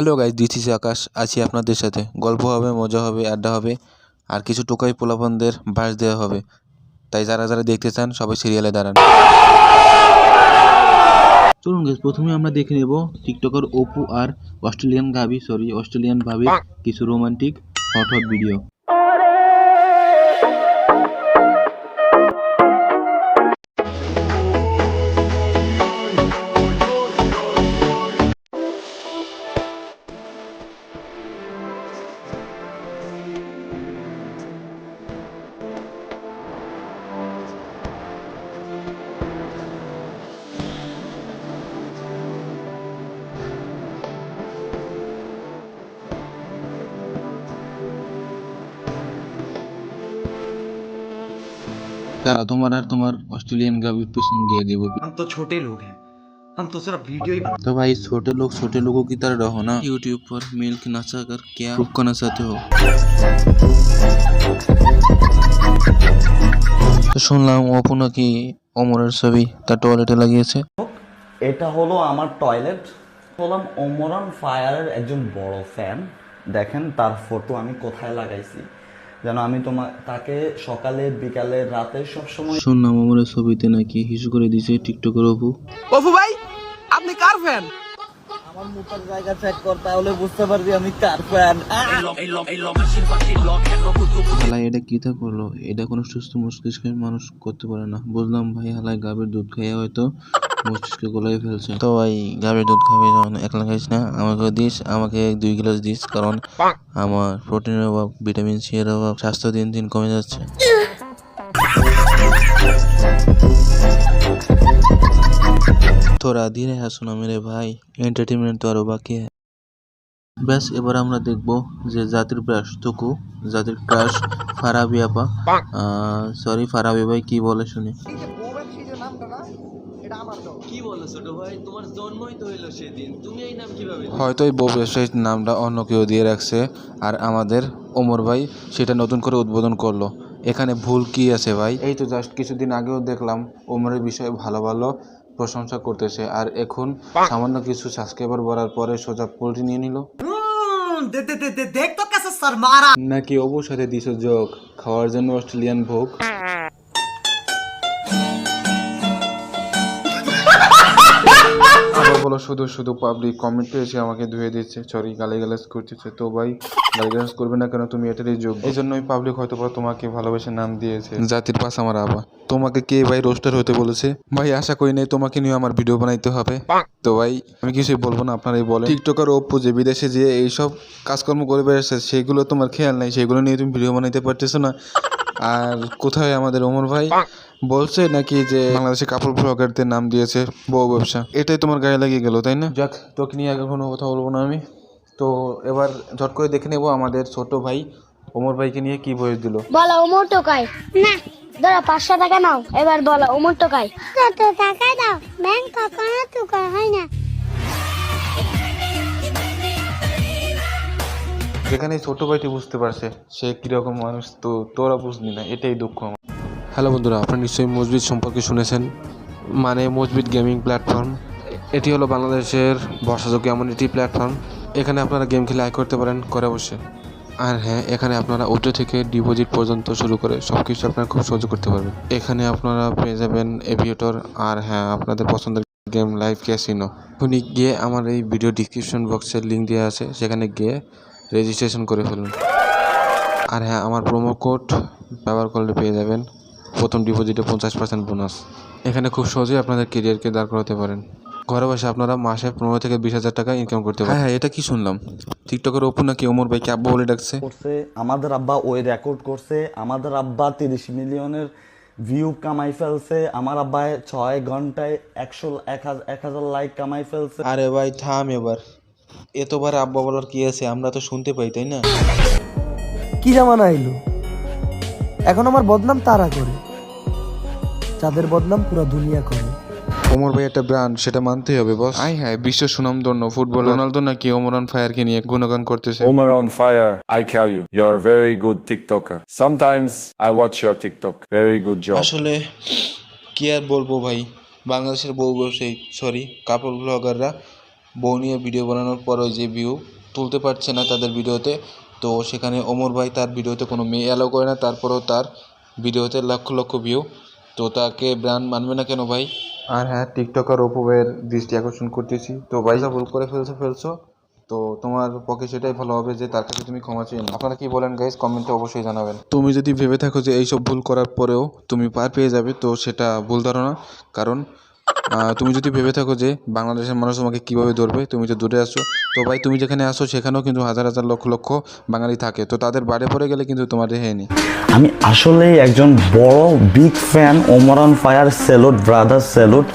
Hello guys this আকাশ। আছি আপনাদের সাথে। গল্প হবে মজা হবে আড্ডা হবে আর কিছু টোকাই পোলাপনদের বাস দেওয়া হবে। তাই যারা যারা দেখতে চান সবাই সিরিয়ালে দাঁড়ান। চলুন গেস প্রথমে আমরা দেখে নেব টিকটকার অপু আর অস্ট্রেলিয়ান গাবি সরি অস্ট্রেলিয়ান ভাবি কিছু রোমান্টিক হট হট ভিডিও তারা তোমার আর তোমার অস্ট্রেলিয়ান গাবির পেছন দিয়ে দেবো हम तो छोटे लोग हैं हम तो सिर्फ वीडियो ही तो भाई छोटे लोग छोटे लोगों की तरह रहो ना यूट्यूब पर मिल्क नचा कर क्या प्रूफ करना चाहते हो তো শুনলাম অপু নাকি অমরের ছবি তার টয়লেটে লাগিয়েছে এটা হলো আমার টয়লেট হলাম ওমরান ফায়ারের একজন বড় ফ্যান দেখেন তার ফটো আমি কোথায় লাগাইছি যেন আমি তোমার তাকে সকালে বিকালে রাতে সব সময় শুনলাম আমার ছবিতে নাকি হিসু করে দিয়েছে টিকটকের অপু। অপু ভাই আপনি কার ফ্যান আমার মুখের জায়গা চেক কর তাহলে বুঝতে পারবি আমি কার ফ্যান হালাই এটা কি তা করল? এটা কোনো সুস্থ মস্তিষ্কের মানুষ করতে পারে না। বুঝলাম ভাই হালাই গাভীর দুধ খাইয়ে হয়তো মস্তিষ্কে গলায় ফেলছে। তো ভাই গাভীর দুধ খাবি যখন একলা খাইস না আমাকে দিস আমাকে দুই গ্লাস দিস কারণ আমার প্রোটিনের অভাব ভিটামিন সি এর অভাব স্বাস্থ্য দিন দিন কমে যাচ্ছে। তোরা ধীরে হাসো না মেরে ভাই এন্টারটেনমেন্ট তো আরও বাকি है। ব্যাস এবার আমরা দেখব যে জাতির ব্রাশ টুকু জাতির ক্রাশ ফারাবি আপা সরি ফারাবি ভাই কি বলে শুনি কি বলো ছোট ভাই তোমার জন্মই তো হইল সেদিন তুমি এই নাম কীভাবে হয়তো এই বউবেশের নামটা অন্য কেউ দিয়ে রাখছে আর আমাদের ওমর ভাই সেটা নতুন করে উদ্বোধন করল। এখানে ভুল কি আছে ভাই? এই তো জাস্ট কিছুদিন আগেও দেখলাম ওমরের বিষয়ে ভালো ভালো প্রশংসা করতেছে। আর এখন সামান্য কিছু সাবস্ক্রাইবার বাড়ার পরে সোজা পোল্ট্রি নিয়ে নিল। নাকি অবসাদে দিছ যোগ খাওয়ার জন্য অস্ট্রেলিয়ান ভোগ? বলো শুধু শুধু পাবলিক কমেন্টে এসে আমাকে ধুয়ে দিচ্ছে। সরি গালিগালাজ করতেছে। তো ভাই গালিগালাজ করবে না কেন? তুমি এটারই যোগ এই জন্যই পাবলিক হয়তো বা তোমাকে ভালোবেসে নাম দিয়েছে। জাতির পাশ আমার আবা। তোমাকে কে ভাই রোস্টার হতে বলেছে? ভাই আশা করি নাই তোমাকে নিয়ে আমার ভিডিও বানাইতে হবে। তো ভাই আমি কিছুই বলব না আপনারাই বলেন। টিকটকার অপ্পু যে বিদেশে যে এইসব কাজকর্ম করে বেড়েছে সেগুলো তোমার খেয়াল নাই সেগুলো নিয়ে তুমি ভিডিও বানাইতে পারতেছো না। আর কোথায় আমাদের ওমর ভাই? বলছে নাকি যে বাংলাদেশে কাপড় ব্লগারদের নাম দিয়েছে বউ ব্যবসা। এটাই তোমার গায়ে লাগিয়ে গেল তাই না? যাক তোকে নিয়ে আগে কোনো কথা বলব না আমি। তো এবার ঝট করে দেখে নেব আমাদের ছোট ভাই ওমর ভাইকে নিয়ে কি বয়স দিল। বলো উমর টোকাই না ধরো পাঁচশো টাকা নাও এবার বলো উমর টোকাই কত টাকা দাও? ব্যাংক কখনো টোকা হয় না। যেখানে ছোট ভাইটি বুঝতে পারছে সে কীরকম মানুষ, তো তোরা বুঝলি না, এটাই দুঃখ আমার। হ্যালো বন্ধুরা, আপনারা নিশ্চয়ই মসজিদ সম্পর্কে শুনেছেন। মানে মসজিদ গেমিং প্ল্যাটফর্ম। এটি হলো বাংলাদেশের বর্ষাযোগ্য এমন একটি প্ল্যাটফর্ম। এখানে আপনারা গেম খেলে আয় করতে পারেন, করে অবশ্যই। আর হ্যাঁ এখানে আপনারা ওটো থেকে ডিপোজিট পর্যন্ত শুরু করে সব কিছু আপনারা খুব সহজে করতে পারবেন। এখানে আপনারা পেয়ে যাবেন এভিয়েটর আর হ্যাঁ আপনাদের পছন্দের গেম লাইভ ক্যাসিনো আপনি গিয়ে আমার এই ভিডিও ডিসক্রিপশন বক্সের লিঙ্ক দেওয়া আছে, সেখানে গিয়ে রেজিস্ট্রেশন করে ফেলুন। আর হ্যাঁ আমার প্রোমো কোড ব্যবহার করলে পেয়ে যাবেন। প্রথম ডিপোজিটে পঞ্চাশ পার্সেন্ট বোনাস এখানে খুব সহজেই আপনাদের কেরিয়ারকে দাঁড় করাতে পারেন। ঘরে বসে আপনারা মাসে পনেরো থেকে বিশ হাজার টাকা ইনকাম করতে পারেন। হ্যাঁ এটা কি শুনলাম? টিকটকের ওপর নাকি ওমর ভাইকে আব্বু বলে ডাকছে? করছে আমাদের আব্বা ওই রেকর্ড করছে। আমাদের আব্বা তিরিশ মিলিয়নের ভিউ কামাই ফেলছে। আমার আব্বা ছয় ঘন্টায় একশো এক হাজার এক হাজার লাইক কামাই ফেলছে। আরে ভাই থাম এবার। এতবার আব্বা বলার কি আছে? আমরা তো শুনতে পাই তাই না? কি জামানা এলো? এখন আমার বদনাম তারা করে। যাদের বদনাম পুরো দুনিয়া করে। ওমর ভাই একটা ব্র্যান্ড সেটা মানতেই হবে বস আই হ্যাঁ বিশ্ব সুনামধন্য ফুটবল রোনালদো নাকি ওমরান ফায়ারকে নিয়ে গুণগান করতেছে? Omar on fire, I tell you, you're a very good TikToker. Sometimes I watch your TikTok. Very good job. আসলে কি আর বলব ভাই? বাংলাদেশের বউ ব্যবসায়ী সরি কাপড় ব্লগাররা বউ নিয়ে ভিডিও বানানোর পরও যে ভিউ তুলতে পারছে না তাদের ভিডিওতে তো সেখানে ওমর ভাই তার ভিডিওতে কোনো মেয়ে অ্যালাউ করে না তারপরেও তার ভিডিওতে লক্ষ লক্ষ ভিউ তো তাকে ব্র্যান্ড মানবে না কেন ভাই? আর হ্যাঁ টিকটকার অপু ভাইয়ের দৃষ্টি আকর্ষণ করতেছি। তো ভাই যা ভুল করে ফেলছো ফেলছো। তো তোমার পক্ষে সেটাই ভালো হবে যে তার কাছে তুমি ক্ষমা চেয়ে আপনারা কি বলেন গাইজ কমেন্টে অবশ্যই জানাবেন। তুমি যদি ভেবে থাকো যে এইসব ভুল করার পরেও তুমি পার পেয়ে যাবে তো সেটা ভুল ধারণা। কারণ তুমি যদি ভেবে থাকো যে বাংলাদেশের মানুষ তোমাকে কীভাবে ধরবে, তুমি তো দূরে আসো তো ভাই, তুমি যেখানে আসো সেখানেও কিন্তু হাজার হাজার লক্ষ লক্ষ বাঙালি থাকে। তো তাদের বাড়ি পড়ে গেলে কিন্তু তোমার রেহাই নেই। আমি আসলেই একজন বড় big fan Omran fire salute brother salute